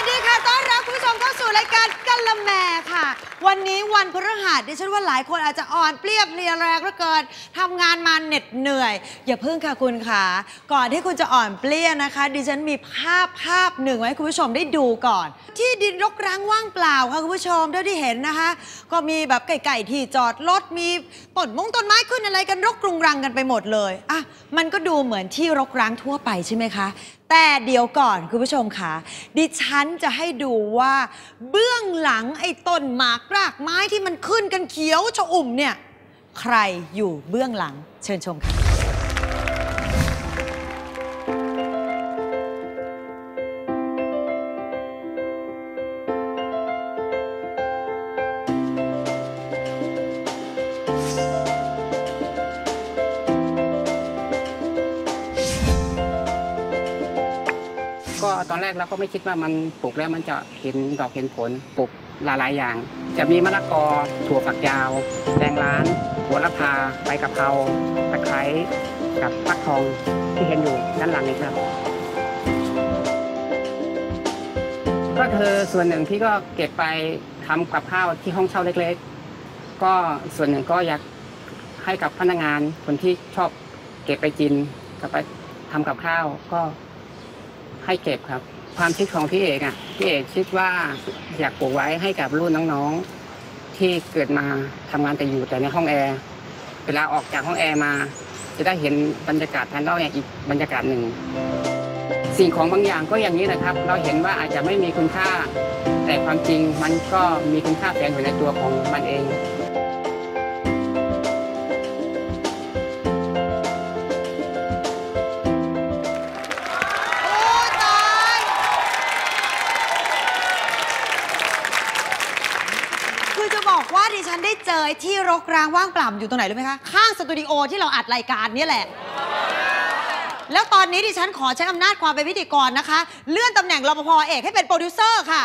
วัสดีค่ะ ต้อนรับคุณผู้ชมเข้าสู่รายการ วันนี้วันพฤหัสดิฉันว่าหลายคนอาจจะอ่อนเปรี้ยเพลียแรงเหลือเกินทำงานมาเหน็ดเหนื่อย อย่าเพิ่งค่ะคุณค่ะ ก่อนที่คุณจะอ่อนเปรี้ยนะคะ ดิฉันมีภาพภาพหนึ่งไว้ให้คุณผู้ชมได้ดูก่อน ที่ดินรกร้างว่างเปล่าค่ะคุณผู้ชมเท่าที่เห็นนะคะ ก็มีแบบไก่ๆที่จอดรถมีต้นมงต้นไม้ขึ้นอะไรกันรกรุงรังกันไปหมดเลยอะมันก็ดูเหมือนที่รกร้างทั่วไปใช่ไหมคะแต่เดี๋ยวก่อนคุณผู้ชมค่ะ ดิฉันจะให้ดูว่า เบื้องหลังไอ้ต้นหมากรากไม้ที่มันขึ้นกันเขียวชอุ่มเนี่ย ใครอยู่เบื้องหลังเชิญชมค่ะก็ตอนแรกเราก็ไม่คิดว่ามันปลูกแล้วมันจะเห็นดอกเห็นผลปลูก หลาย ๆ อย่าง จะมีมะละกอถั่วฝักยาวแดงร้านหัวละพาใบกะเพราตะไคร้กับฟักทองที่เห็นอยู่ด้านหลังนี้ครับ ก็คือส่วนหนึ่งที่ก็เก็บไปทำกับข้าวที่ห้องเช่าเล็ก ๆ ก็ส่วนหนึ่งก็อยากให้กับพนักงานคนที่ชอบเก็บไปกินกับไปทำกับข้าวก็ให้เก็บครับ ความคิดของพี่เอกอะพี่เอกคิดว่าอยากปลูกไว้ให้กับรุ่นน้องๆ ที่เกิดมาทำงานแต่อยู่แต่ในห้องแอร์เวลาออกจากห้องแอร์มา จะได้เห็นบรรยากาศภายนอกอย่างอีกบรรยากาศหนึ่ง สิ่งของบางอย่างก็อย่างนี้นะครับ เราเห็นว่าอาจจะไม่มีคุณค่า แต่ความจริงมันก็มีคุณค่าแฝงอยู่ในตัวของมันเอง ว่าดิฉันได้เจอที่รกร้างว่างเปล่าอยู่ตรงไหนรู้ไหมคะ ข้างสตูดิโอที่เราอัดรายการนี่แหละ แล้วตอนนี้ดิฉันขอใช้อำนาจความเป็นพิธีกรนะคะ เลื่อนตำแหน่งรปภเอกให้เป็นโปรดิวเซอร์ค่ะ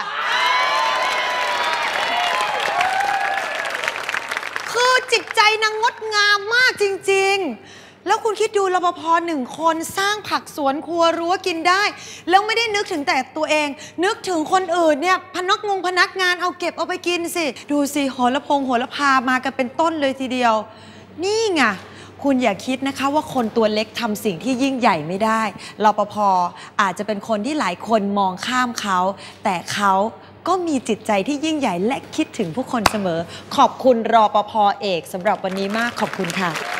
คือจิตใจนางงดงามมากจริง ๆ แล้วคุณคิดดูรปภหนึ่งคนสร้างผักสวนครัวรั้วกินได้ แล้วไม่ได้นึกถึงแต่ตัวเอง นึกถึงคนอื่นเนี่ยพนักงงพนักงานเอาเก็บเอาไปกินสิ ดูสิโหระพงโหระพามากันเป็นต้นเลยทีเดียว นี่ไงคุณอย่าคิดนะคะว่าคนตัวเล็กทำสิ่งที่ยิ่งใหญ่ไม่ได้รปภอาจจะเป็นคนที่หลายคนมองข้ามเขา แต่เขาก็มีจิตใจที่ยิ่งใหญ่และคิดถึงผู้คนเสมอ ขอบคุณรอปภเอกสำหรับวันนี้มากขอบคุณค่ะ